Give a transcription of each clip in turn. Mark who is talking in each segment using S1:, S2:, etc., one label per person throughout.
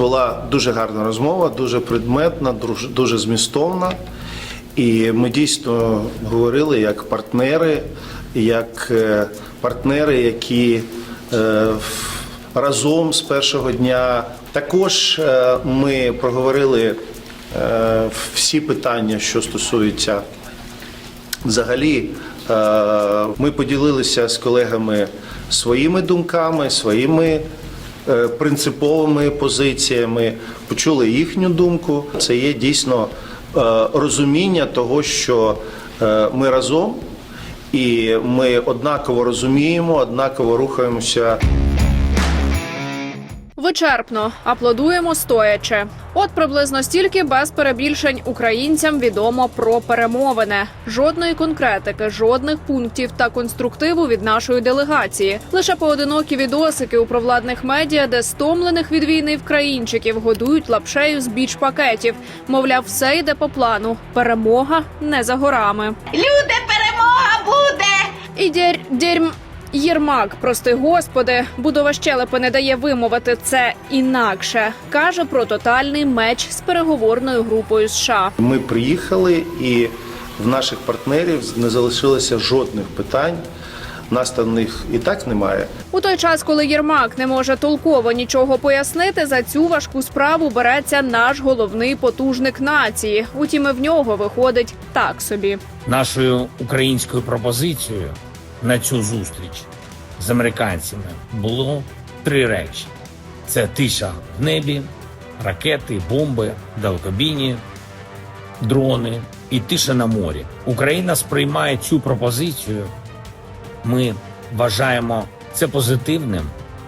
S1: Була дуже гарна розмова, дуже предметна, дуже, змістовна. І ми дійсно говорили як партнери, як е, партнери, які е, разом з першого дня. Також е, ми проговорили всі питання, що стосуються Взагалі, ми поділилися з колегами своїми думками, своїми принциповими позиціями, почули їхню думку. Це є дійсно е, розуміння того, що е, ми разом і ми однаково розуміємо, однаково рухаємося.
S2: Вичерпно аплодуємо стоячи. От приблизно стільки без перебільшень українцям відомо про перемовини. Жодної конкретики, жодних пунктів та конструктиву від нашої делегації. Лише поодинокі відосики у провладних медіа, де стомлених від війни вкраїнчиків годують лапшею з біч пакетів. Мовляв, все йде по плану. Перемога не за горами.
S3: Люди, перемога буде!
S2: І дєр... дєрм... Єрмак, прости господи, будова щелепи не дає вимовити це інакше. каже про тотальний меч з переговорною групою США.
S1: Ми приїхали, і в наших партнерів не залишилося жодних питань. Нас там них і так немає.
S2: У той час, коли Єрмак не може толково нічого пояснити, за цю важку справу береться наш головний потужник нації. Утім, і в нього виходить так собі.
S4: Нашою українською пропозицією на цю зустріч з американцями було три речі: це тиша в небі, ракети, бомби, далекобійні, дрони і тиша на морі. Україна сприймає цю пропозицію. Ми вважаємо це позитивним.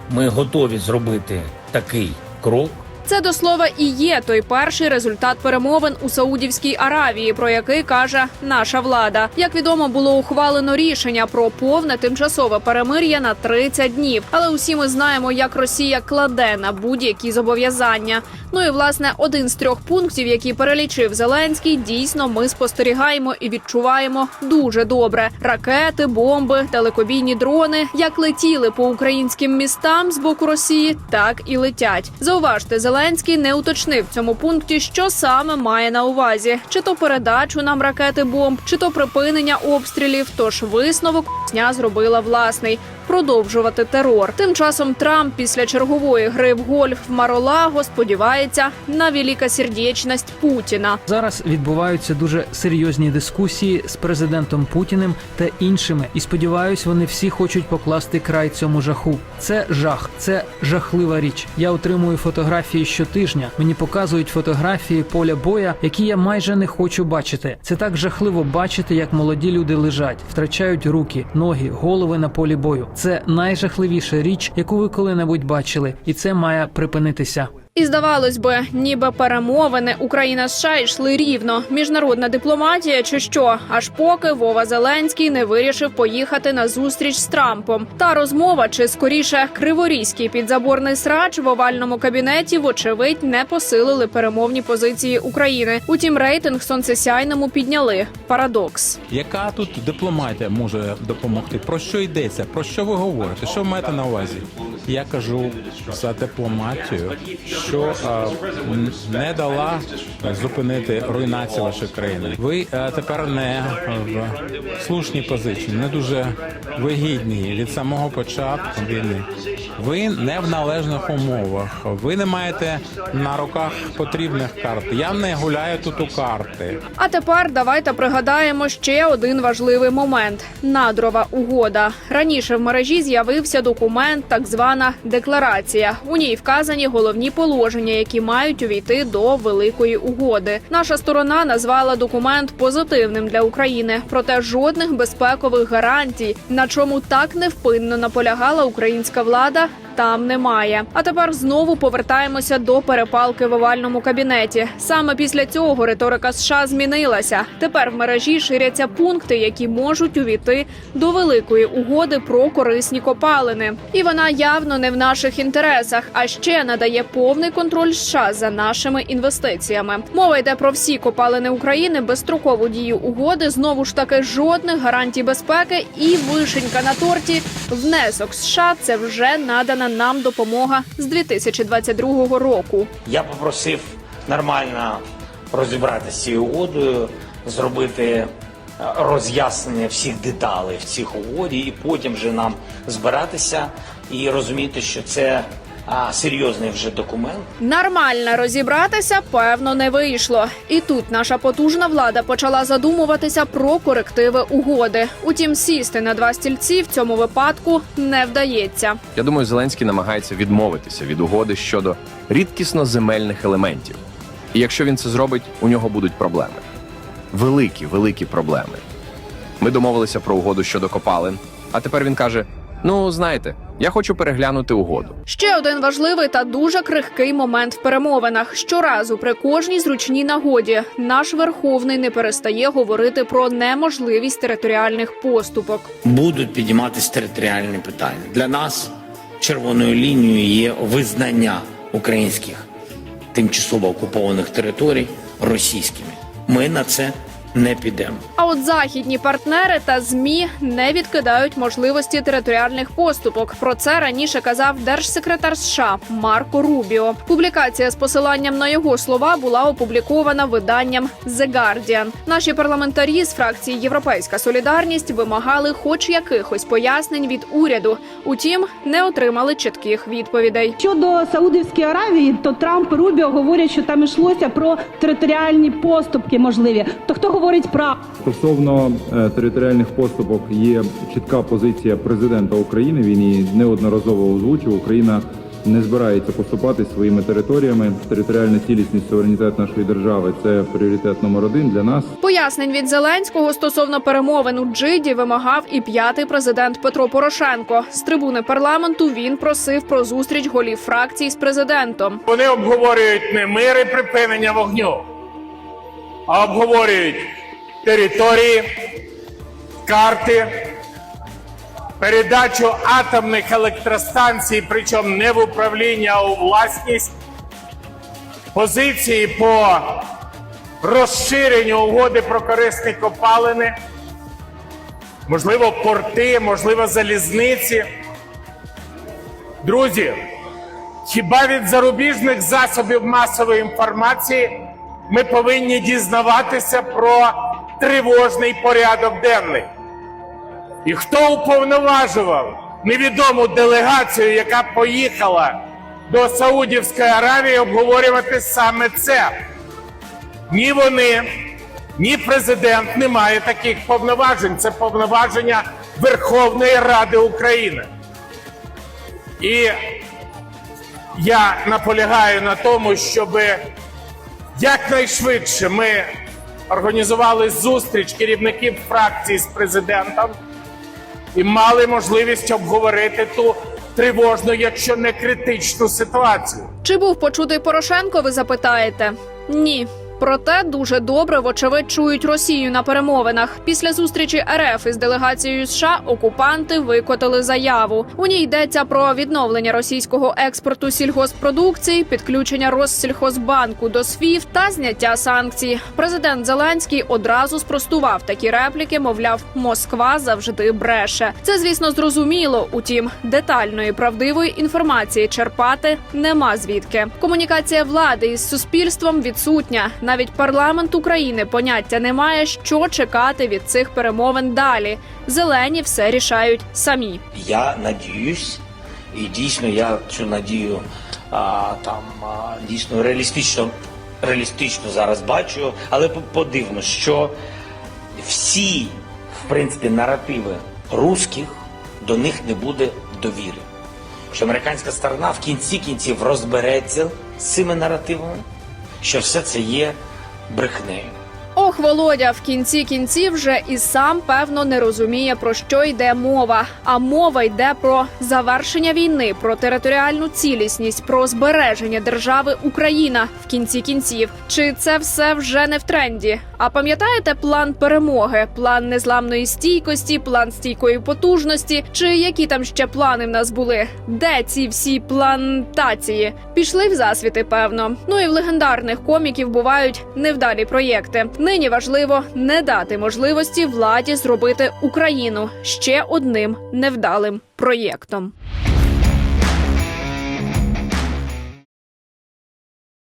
S4: Ми готові зробити такий крок.
S2: Це до слова і є той перший результат перемовин у Саудівській Аравії, про який каже наша влада. Як відомо, було ухвалено рішення про повне тимчасове перемир'я на 30 днів. Але усі ми знаємо, як Росія кладе на будь-які зобов'язання. Ну і власне один з трьох пунктів, які перелічив Зеленський, дійсно ми спостерігаємо і відчуваємо дуже добре: ракети, бомби, далекобійні дрони, як летіли по українським містам з боку Росії, так і летять. Зауважте, Зеленський не уточнив цьому пункті, що саме має на увазі: чи то передачу нам ракети бомб, чи то припинення обстрілів. Тож висновок зробила власний. Продовжувати терор. Тим часом Трамп після чергової гри в гольф в Маролаго сподівається на великосердечність Путіна.
S5: Зараз відбуваються дуже серйозні дискусії з президентом Путіним та іншими, і сподіваюсь, вони всі хочуть покласти край цьому жаху. Це жах, це жахлива річ. Я отримую фотографії щотижня. Мені показують фотографії поля боя, які я майже не хочу бачити. Це так жахливо бачити, як молоді люди лежать, втрачають руки, ноги, голови на полі бою. Це найжахливіша річ, яку ви коли-небудь бачили, і це має припинитися.
S2: І здавалось би, ніби перемовини Україна США йшли рівно. Міжнародна дипломатія чи що, аж поки Вова Зеленський не вирішив поїхати на зустріч з Трампом. Та розмова, чи скоріше криворізький підзаборний срач в овальному кабінеті, вочевидь, не посилили перемовні позиції України. Утім, рейтинг сонцесяйному підняли. Парадокс.
S6: Яка тут дипломатія може допомогти? Про що йдеться? Про що ви говорите? Що ви маєте на увазі? Я кажу за дипломатію, що не дала зупинити руйнацію вашої країни. Ви тепер не в слушній позиції, не дуже вигідній від самого початку війни. Ви не в належних умовах. Ви не маєте на руках потрібних карт. Я не гуляю тут у карти.
S2: А тепер давайте пригадаємо ще один важливий момент: надрова угода. Раніше в мережі з'явився документ, так звана декларація. У ній вказані головні положення, які мають увійти до великої угоди. Наша сторона назвала документ позитивним для України, проте жодних безпекових гарантій, на чому так невпинно наполягала українська влада. Yeah. Там немає. А тепер знову повертаємося до перепалки в овальному кабінеті. Саме після цього риторика США змінилася. Тепер в мережі ширяться пункти, які можуть увійти до великої угоди про корисні копалини. І вона явно не в наших інтересах, а ще надає повний контроль США за нашими інвестиціями. Мова йде про всі копалини України, безстрокову дію угоди. Знову ж таки жодних гарантій безпеки і вишенька на торті. Внесок США це вже надана надана нам допомога з 2022 року.
S4: Я попросив нормально розібратися з цією угодою, зробити е, роз'яснення всіх деталей в цих угоді, і потім вже нам збиратися і розуміти, що це а, серйозний вже документ.
S2: Нормально розібратися, певно, не вийшло. І тут наша потужна влада почала задумуватися про корективи угоди. Утім, сісти на два стільці в цьому випадку не вдається.
S7: Я думаю, Зеленський намагається відмовитися від угоди щодо рідкісно земельних елементів. І якщо він це зробить, у нього будуть проблеми. Великі, великі проблеми. Ми домовилися про угоду щодо копалин, а тепер він каже: Ну, знаєте, я хочу переглянути угоду.
S2: Ще один важливий та дуже крихкий момент в перемовинах. Щоразу при кожній зручній нагоді наш верховний не перестає говорити про неможливість територіальних поступок.
S4: Будуть підійматися територіальні питання. Для нас червоною лінією є визнання українських тимчасово окупованих територій російськими. Ми на це не підемо.
S2: А от західні партнери та змі не відкидають можливості територіальних поступок. Про це раніше казав держсекретар США Марко Рубіо. Публікація з посиланням на його слова була опублікована виданням The Guardian. Наші парламентарі з фракції Європейська Солідарність вимагали хоч якихось пояснень від уряду. Утім, не отримали чітких відповідей.
S8: Щодо Саудівської Аравії, то Трамп і Рубіо говорять, що там йшлося про територіальні поступки можливі. То хто говорить правду?
S9: Стосовно е, територіальних поступок є чітка позиція президента України. Він її неодноразово озвучив. Україна не збирається поступати своїми територіями. Територіальна цілісність, суверенітет нашої держави це пріоритет номер один для нас.
S2: Пояснень від Зеленського стосовно перемовин у Джиді вимагав і п'ятий президент Петро Порошенко. З трибуни парламенту він просив про зустріч голів фракцій з президентом.
S10: Вони обговорюють не мир і припинення вогню, обговорюють території, карти, передачу атомних електростанцій, причому не в управління, а у власність, позиції по розширенню угоди про корисні копалини, можливо, порти, можливо, залізниці. Друзі, Хіба від зарубіжних засобів масової інформації ми повинні дізнаватися про тривожний порядок денний? І хто уповноважував невідому делегацію, яка поїхала до Саудівської Аравії обговорювати саме це? Ні вони, ні президент не має таких повноважень. Це повноваження Верховної Ради України. І я наполягаю на тому, щоб якнайшвидше ми організували зустріч керівників фракції з президентом і мали можливість обговорити ту тривожну, якщо не критичну ситуацію.
S2: Чи був почутий Порошенко? Ви запитаєте? Ні. Проте дуже добре, вочевидь, чують Росію на перемовинах. Після зустрічі РФ із делегацією США окупанти викотили заяву. У ній йдеться про відновлення російського експорту сільгоспродукції, підключення Россільхозбанку до СВІФ та зняття санкцій. Президент Зеленський одразу спростував такі репліки. Мовляв, Москва завжди бреше. Це, звісно, зрозуміло. Утім, детальної правдивої інформації черпати нема звідки. Комунікація влади із суспільством відсутня. Навіть парламент України поняття не має, що чекати від цих перемовин далі. Зелені все рішають самі.
S4: Я надіюсь, і дійсно я цю надію а, там а, дійсно реалістично, реалістично зараз бачу, але подивно, що всі, в принципі, наративи русських до них не буде довіри. Що американська сторона в кінці кінців розбереться з цими наративами, що все це є брехнею.
S2: Ох, Володя, в кінці кінців вже і сам певно не розуміє про що йде мова. А мова йде про завершення війни, про територіальну цілісність, про збереження держави Україна в кінці кінців. Чи це все вже не в тренді? А пам'ятаєте план перемоги, план незламної стійкості, план стійкої потужності? Чи які там ще плани в нас були? Де ці всі плантації? Пішли в засвіти, певно. Ну і в легендарних коміків бувають невдалі проєкти. Нині важливо не дати можливості владі зробити Україну ще одним невдалим проєктом.